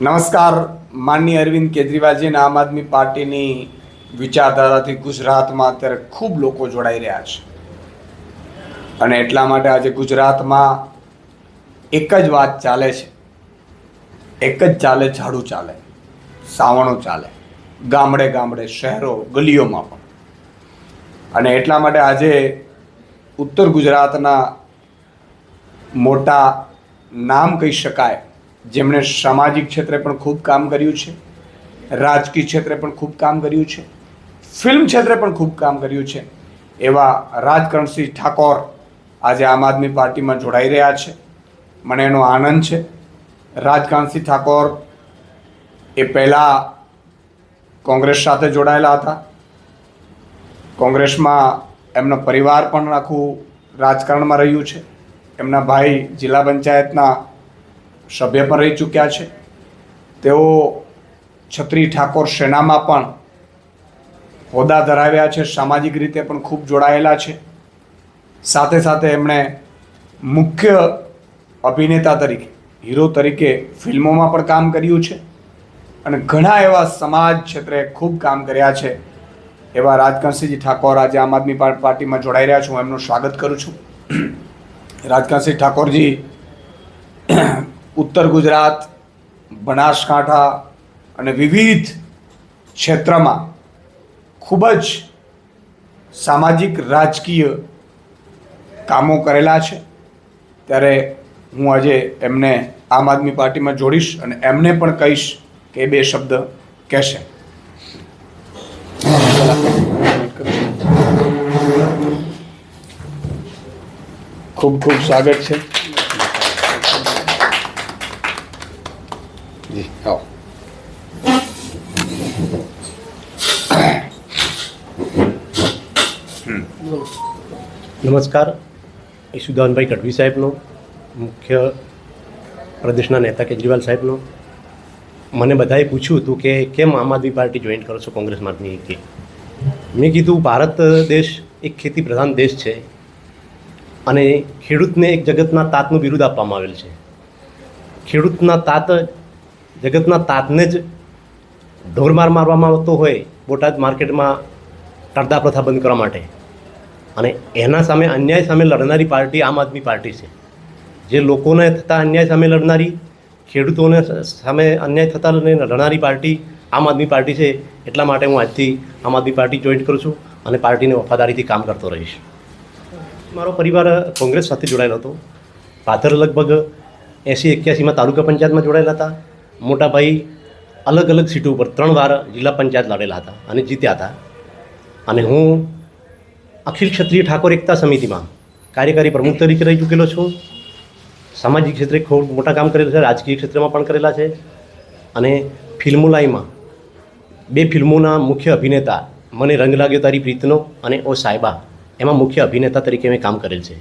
નમસ્કાર માનની અરવિંદ કેજરીવાલજી આમ આદમી પાર્ટીની વિચારધારાથી ગુજરાતમાં અત્યારે ખૂબ લોકો જોડાઈ રહ્યા છે. અને એટલા માટે આજે ગુજરાતમાં એક જ વાત ચાલે છે. એક જ ચાલે, ઝાડુ ચાલે, સાવણો ચાલે, ગામડે ગામડે, શહેરો, ગલીઓમાં પણ. અને એટલા માટે આજે ઉત્તર ગુજરાતના મોટા નામ કહી શકાય જેમણે સામાજિક ક્ષેત્રે પણ ખૂબ કામ કર્યું છે, રાજકીય ક્ષેત્રે પણ ખૂબ કામ કર્યું છે, ફિલ્મ ક્ષેત્રે પણ ખૂબ કામ કર્યું છે. એવા રાજકરણસિંહ ઠાકોર આજે આમ આદમી પાર્ટીમાં જોડાઈ રહ્યા છે. મને એનો આનંદ છે. રાજકરણસિંહ ઠાકોર એ પહેલાં કોંગ્રેસ સાથે જોડાયેલા હતા. કોંગ્રેસમાં એમનો પરિવાર પણ આખું રાજકારણમાં રહ્યું છે. એમના ભાઈ જિલ્લા પંચાયતના સભ્ય પણ રહી ચૂક્યા છે. તેઓ છત્રી ઠાકોર સેનામાં પણ હોદ્દા ધરાવ્યા છે, સામાજિક રીતે પણ ખૂબ જોડાયેલા છે. સાથે સાથે એમણે મુખ્ય અભિનેતા તરીકે, હીરો તરીકે ફિલ્મોમાં પણ કામ કર્યું છે અને ઘણા એવા સમાજ ક્ષેત્રે ખૂબ કામ કર્યા છે. એવા રાજકાંતસિંહજી ઠાકોર આજે આમ આદમી પાર્ટીમાં જોડાઈ રહ્યા છું, હું એમનું સ્વાગત કરું છું. રાજકાંતસિંહ ઠાકોરજી ઉત્તર ગુજરાત, બનાસકાંઠા અને વિવિધ ક્ષેત્રમાં ખૂબ જ સામાજિક રાજકીય કામો કરેલા છે. ત્યારે હું આજે એમને આમ આદમી પાર્ટીમાં જોડીશ અને એમને પણ કહીશ કે બે શબ્દ કહેશે. ખૂબ ખૂબ સ્વાગત છે. નમસ્કાર. ઈશુદાનભાઈ ગઢવી સાહેબનો, મુખ્ય પ્રદેશના નેતા કેજરીવાલ સાહેબનો. મને બધાએ પૂછ્યું હતું કે કેમ આમ આદમી પાર્ટી જોઈન કરો છો કોંગ્રેસમાંથી કે મેં કીધું, ભારત દેશ એક ખેતી પ્રધાન દેશ છે અને ખેડૂતને એક જગતના તાતનું બિરુદ આપવામાં આવેલ છે. ખેડૂતના તાત, જગતના તાતને જ ઢોરમાર મારવામાં આવતો હોય બોટાદ માર્કેટમાં ટરદા પ્રથા બંધ કરવા માટે. અને એના સામે અન્યાય સામે લડનારી પાર્ટી આમ આદમી પાર્ટી છે. જે લોકોને થતા અન્યાય સામે લડનારી, ખેડૂતોને સામે અન્યાય થતા લડનારી પાર્ટી આમ આદમી પાર્ટી છે. એટલા માટે હું આજથી આમ આદમી પાર્ટી જોઈન કરું છું અને પાર્ટીને વફાદારીથી કામ કરતો રહીશ. મારો પરિવાર કોંગ્રેસ સાથે જોડાયેલો હતો. પાથર લગભગ એંસી એક્યાસીમાં તાલુકા પંચાયતમાં જોડાયેલા હતા. મોટા ભાઈ અલગ અલગ સીટો ઉપર ત્રણ વાર જિલ્લા પંચાયત લડેલા હતા અને જીત્યા હતા. અને હું અખિલ ક્ષત્રિય ઠાકોર એકતા સમિતિમાં. કાર્યકારી પ્રમુખ તરીકે રહી ચૂકેલો છું. સામાજિક ક્ષેત્રે ખૂબ મોટા કામ કરેલા છે. રાજકીય ક્ષેત્રમાં પણ કરેલા છે. અને ફિલ્મો લાઈમાં બે ફિલ્મોના મુખ્ય અભિનેતા, મને રંગ લાગ્યો તારી પ્રીતનો અને ઓ સાહેબા એમાં મુખ્ય અભિનેતા તરીકે મેં કામ કરેલ છે.